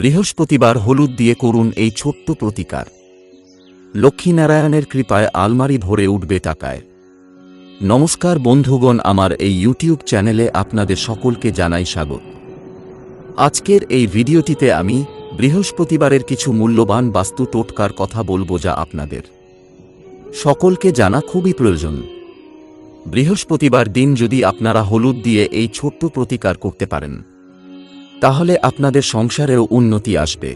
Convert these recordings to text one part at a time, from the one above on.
বৃহস্পতিবার হলুদ দিয়ে করুন এই ছোট্ট প্রতিকার। লক্ষ্মীনারায়ণের কৃপায় আলমারি ভরে উঠবে টাকায়। নমস্কার বন্ধুগণ, আমার এই ইউটিউব চ্যানেলে আপনাদের সকলকে জানাই স্বাগত। আজকের এই ভিডিওটিতে আমি বৃহস্পতিবারের কিছু মূল্যবান বাস্তু টোটকার কথা বলব যা আপনাদের সকলকে জানা খুবই প্রয়োজন। বৃহস্পতিবার দিন যদি আপনারা হলুদ দিয়ে এই ছোট্ট প্রতিকার করতে পারেন তাহলে আপনাদের সংসারেও উন্নতি আসবে।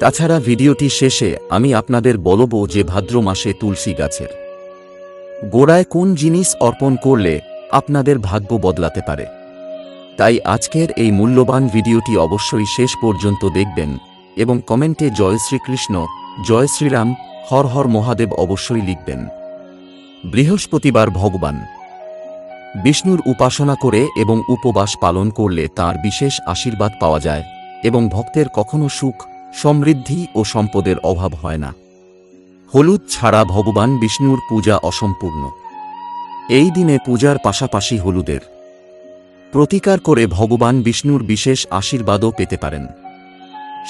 তাছাড়া ভিডিওটি শেষে আমি আপনাদের বলব যে ভাদ্র মাসে তুলসী গাছের গোড়ায় কোন জিনিস অর্পণ করলে আপনাদের ভাগ্য বদলাতে পারে। তাই আজকের এই মূল্যবান ভিডিওটি অবশ্যই শেষ পর্যন্ত দেখবেন এবং কমেন্টে জয় শ্রীকৃষ্ণ, জয় শ্রীরাম, হর হর মহাদেব অবশ্যই লিখবেন। বৃহস্পতিবার ভগবান। বিষ্ণুর উপাসনা করে এবং উপবাস পালন করলে তার বিশেষ আশীর্বাদ পাওয়া যায় এবং ভক্তের কখনো সুখ, সমৃদ্ধি ও সম্পদের অভাব হয় না। হলুদ ছাড়া ভগবান বিষ্ণুর পূজা অসম্পূর্ণ। এই দিনে পূজার পাশাপাশি হলুদের প্রতিকার করে ভগবান বিষ্ণুর বিশেষ আশীর্বাদও পেতে পারেন।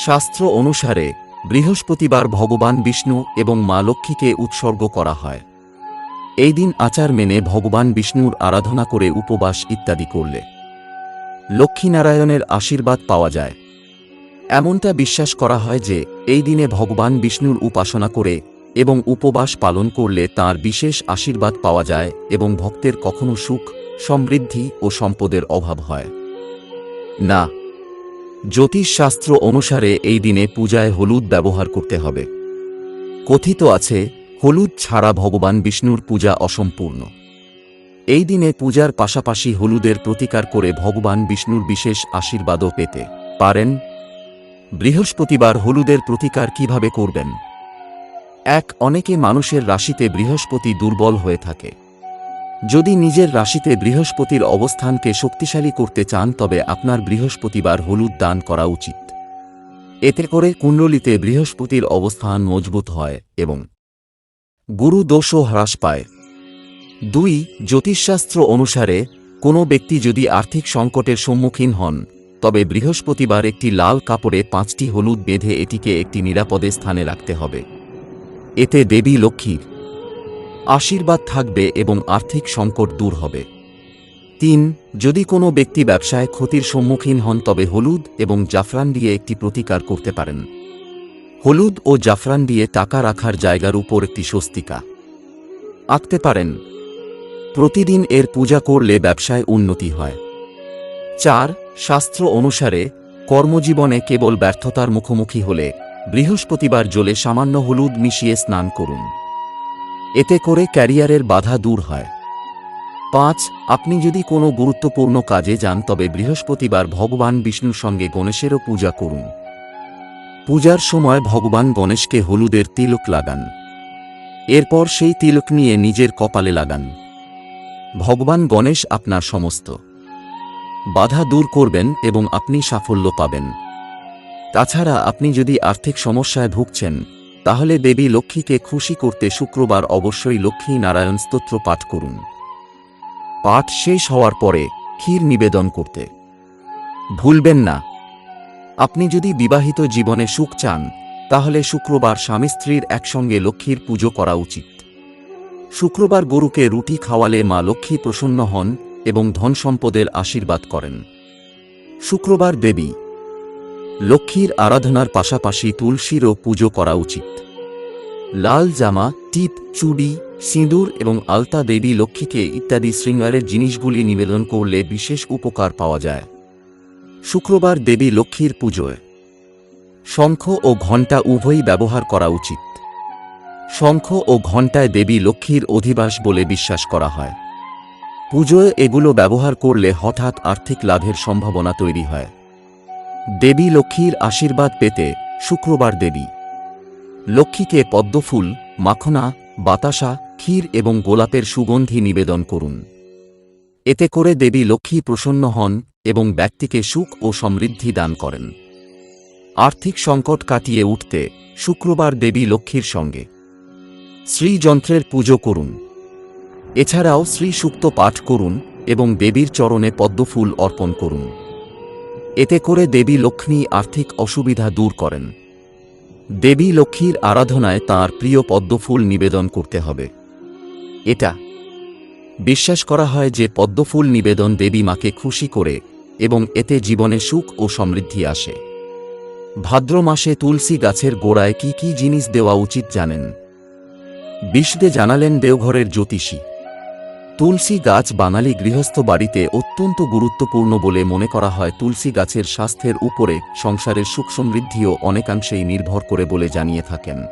শাস্ত্র অনুসারে বৃহস্পতিবার ভগবান বিষ্ণু এবং মা লক্ষ্মীকে উৎসর্গ করা হয়। এই দিন আচার মেনে ভগবান বিষ্ণুর আরাধনা করে উপবাস ইত্যাদি করলে। লক্ষ্মীনারায়ণের আশীর্বাদ পাওয়া যায়। এমনটা বিশ্বাস করা হয় যে, এই দিনে ভগবান বিষ্ণুর উপাসনা করে এবং উপবাস পালন করলে তার বিশেষ আশীর্বাদ পাওয়া যায় এবং ভক্তের কখনো সুখ, সমৃদ্ধি ও সম্পদের অভাব হয়। না, জ্যোতিষশাস্ত্র অনুসারে এই দিনে পূজায় হলুদ ব্যবহার করতে হবে। কথিত আছে হলুদ ছাড়া ভগবান বিষ্ণুর পূজা অসম্পূর্ণ। এই দিনে পূজার পাশাপাশি হলুদের প্রতিকার করে ভগবান বিষ্ণুর বিশেষ আশীর্বাদও পেতে পারেন। বৃহস্পতিবার হলুদের প্রতিকার কীভাবে করবেন? এক, অনেকে মানুষের রাশিতে বৃহস্পতি দুর্বল হয়ে থাকে। যদি নিজের রাশিতে বৃহস্পতির অবস্থানকে শক্তিশালী করতে চান, তবে আপনার বৃহস্পতিবার হলুদ দান করা উচিত। এতে করে কুণ্ডলিতে বৃহস্পতির অবস্থান মজবুত হয় এবং গুরু দোষও হ্রাস পায়। দুই, জ্যোতিষশাস্ত্র অনুসারে, কোনো ব্যক্তি যদি আর্থিক সংকটের সম্মুখীন হন, তবে বৃহস্পতিবার একটি লাল কাপড়ে পাঁচটি হলুদ বেঁধে এটিকে একটি নিরাপদে স্থানে রাখতে হবে। এতে দেবী লক্ষ্মীর আশীর্বাদ থাকবে এবং আর্থিক সংকট দূর হবে। তিন, যদি কোনো ব্যক্তি ব্যবসায় ক্ষতির সম্মুখীন হন, তবে হলুদ এবং জাফরান দিয়ে একটি প্রতিকার করতে পারেন। হলুদ ও জাফরান দিয়ে টাকা রাখার জায়গার উপর একটি স্বস্তিকা। আঁকতে পারেন, প্রতিদিন এর পূজা করলে ব্যবসায় উন্নতি হয়। চার, শাস্ত্র অনুসারে, কর্মজীবনে কেবল ব্যর্থতার মুখোমুখি হলে বৃহস্পতিবার জলে সামান্য হলুদ মিশিয়ে স্নান করুন। এতে করে ক্যারিয়ারের বাধা দূর হয়। পাঁচ, আপনি যদি কোনো গুরুত্বপূর্ণ কাজে যান তবে বৃহস্পতিবার ভগবান বিষ্ণুর সঙ্গে গণেশেরও পূজা করুন। পূজার সময় ভগবান গণেশকে হলুদের তিলক লাগান। এরপর সেই তিলক নিয়ে নিজের কপালে লাগান। ভগবান গণেশ আপনার সমস্ত বাধা দূর করবেন এবং আপনি সাফল্য পাবেন। তাছাড়া আপনি যদি আর্থিক সমস্যায় ভুগছেন, তাহলে দেবী লক্ষ্মীকে খুশি করতে শুক্রবার অবশ্যই লক্ষ্মী নারায়ণ স্তোত্র পাঠ করুন। পাঠ শেষ হওয়ার পরে ক্ষীর নিবেদন করতে। ভুলবেন না। আপনি যদি বিবাহিত জীবনে সুখ চান, তাহলে শুক্রবার স্বামী স্ত্রীর একসঙ্গে লক্ষ্মীর পুজো করা উচিত। শুক্রবার গরুকে রুটি খাওয়ালে মা লক্ষ্মী প্রসন্ন হন এবং ধন সম্পদের আশীর্বাদ করেন। শুক্রবার দেবী। লক্ষ্মীর আরাধনার পাশাপাশি তুলসীরও পুজো করা উচিত। লাল জামা, টিপ, চুড়ি, সিঁদুর এবং আলতা দেবী লক্ষ্মীকে ইত্যাদি শৃঙ্গারের জিনিসগুলি নিবেদন করলে বিশেষ উপকার পাওয়া যায়। শুক্রবার দেবী লক্ষ্মীর পুজোয়। শঙ্খ ও ঘণ্টা উভয়ই ব্যবহার করা উচিত। শঙ্খ ও ঘণ্টায় দেবী লক্ষ্মীর অধিবাস বলে বিশ্বাস করা হয়। পুজোয় এগুলো ব্যবহার করলে হঠাৎ আর্থিক লাভের সম্ভাবনা তৈরি হয়। দেবী লক্ষ্মীর আশীর্বাদ পেতে শুক্রবার দেবী। লক্ষ্মীকে পদ্মফুল, মাখনা, বাতাসা, ক্ষীর এবং গোলাপের সুগন্ধি নিবেদন করুন। এতে করে দেবী লক্ষ্মী প্রসন্ন হন এবং ব্যক্তিকে সুখ ও সমৃদ্ধি দান করেন। আর্থিক সংকট কাটিয়ে উঠতে শুক্রবার দেবী লক্ষ্মীর সঙ্গে শ্রীযন্ত্রের পুজো করুন। এছাড়াও শ্রী সুক্ত পাঠ করুন এবং দেবীর চরণে পদ্মফুল অর্পণ করুন। এতে করে দেবী লক্ষ্মী আর্থিক অসুবিধা দূর করেন। দেবী লক্ষ্মীর আরাধনায় তাঁর প্রিয় পদ্মফুল নিবেদন করতে হবে। এটা বিশ্বাস করা হয় যে পদ্মফুল নিবেদন দেবী মাকে খুশি করে এবং এতে জীবনে সুখ ও সমৃদ্ধি আসে। ভাদ্র মাসে তুলসী গাছের গোড়ায় কি কি জিনিস দেওয়া উচিত জানেন? বিশদে জানালেন দেওঘরের জ্যোতিষী। তুলসী গাছ বাঙালি গৃহস্থ বাড়িতে অত্যন্ত গুরুত্বপূর্ণ বলে মনে করা হয় তুলসী গাছের স্বাস্থ্যের উপরে সংসারের সুখ সমৃদ্ধিও অনেকাংশেই নির্ভর করে বলে জানিয়ে থাকেন।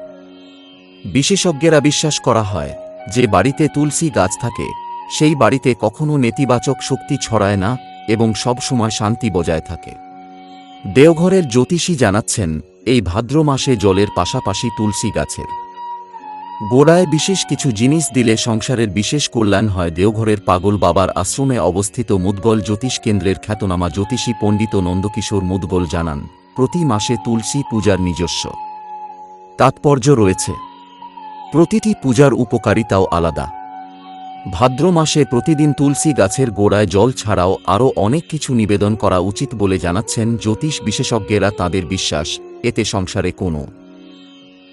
বিশেষজ্ঞেরা বিশ্বাস করা হয় যে বাড়িতে তুলসী গাছ থাকে, সেই বাড়িতে কখনো নেতিবাচক শক্তি ছড়ায় না এবং সব সময় শান্তি বজায় থাকে। দেওঘরের জ্যোতিষী জানাচ্ছেন, এই ভাদ্র মাসে জলের পাশাপাশি তুলসী গাছের। গোড়ায় বিশেষ কিছু জিনিস দিলে সংসারের বিশেষ কল্যাণ হয়। দেওঘরের পাগল বাবার আশ্রমে অবস্থিত মুদগল জ্যোতিষ কেন্দ্রের খ্যাতনামা জ্যোতিষী পণ্ডিত নন্দকিশোর মুদগল জানান, প্রতি মাসে তুলসী পূজার নিজস্ব তাৎপর্য রয়েছে। প্রতিটি পূজার উপকারিতাও আলাদা। ভাদ্র মাসে প্রতিদিন তুলসী গাছের গোড়ায় জল ছাড়াও আরও অনেক কিছু নিবেদন করা উচিত বলে জানাচ্ছেন জ্যোতিষ বিশেষজ্ঞেরা তাদের বিশ্বাস, এতে সংসারে কোনো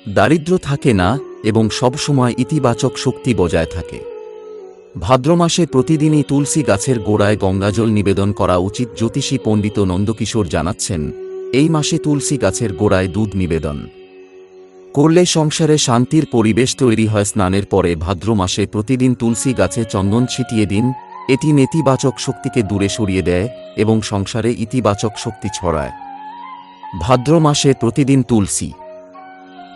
দারিদ্র্য থাকে না এবং সবসময় ইতিবাচক শক্তি বজায় থাকে। ভাদ্র মাসে প্রতিদিনই তুলসী গাছের গোড়ায় গঙ্গাজল নিবেদন করা উচিত জ্যোতিষী পণ্ডিত নন্দকিশোর জানাচ্ছেন, এই মাসে তুলসী গাছের গোড়ায় দুধ নিবেদন। করলে সংসারে শান্তির পরিবেশ তৈরি হয়। স্নানের পরে ভাদ্র মাসে প্রতিদিন তুলসী গাছে চন্দন ছিটিয়ে দিন। এটি নেতিবাচক শক্তিকে দূরে সরিয়ে দেয় এবং সংসারে ইতিবাচক শক্তি ছড়ায়। ভাদ্র মাসে প্রতিদিন তুলসী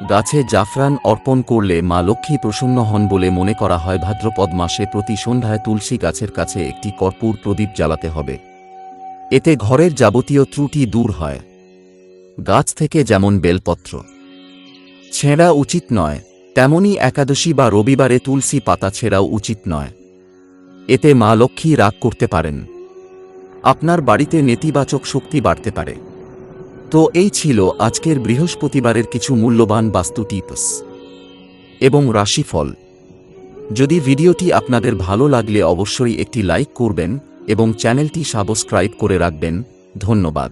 গাছে জাফরান অর্পণ করলে মা লক্ষ্মী প্রসন্ন হন বলে মনে করা হয়। ভাদ্রপদ মাসে প্রতি সন্ধ্যায় তুলসী গাছের কাছে একটি কর্পূর প্রদীপ জ্বালাতে হবে। এতে ঘরের যাবতীয় ত্রুটি দূর হয়। গাছ থেকে যেমন বেলপত্র ছেঁড়া উচিত নয়, তেমনি একাদশী বা রবিবারে তুলসী পাতা ছেঁড়াও উচিত নয়। এতে মা লক্ষ্মী রাগ করতে পারেন। আপনার বাড়িতে নেতিবাচক শক্তি বাড়তে পারে। তো এই ছিল আজকের বৃহস্পতিবারের কিছু মূল্যবান বাস্তু টিপস এবং রাশিফল। যদি ভিডিওটি আপনাদের ভালো লাগলে অবশ্যই একটি লাইক করবেন এবং চ্যানেলটি সাবস্ক্রাইব করে রাখবেন। ধন্যবাদ।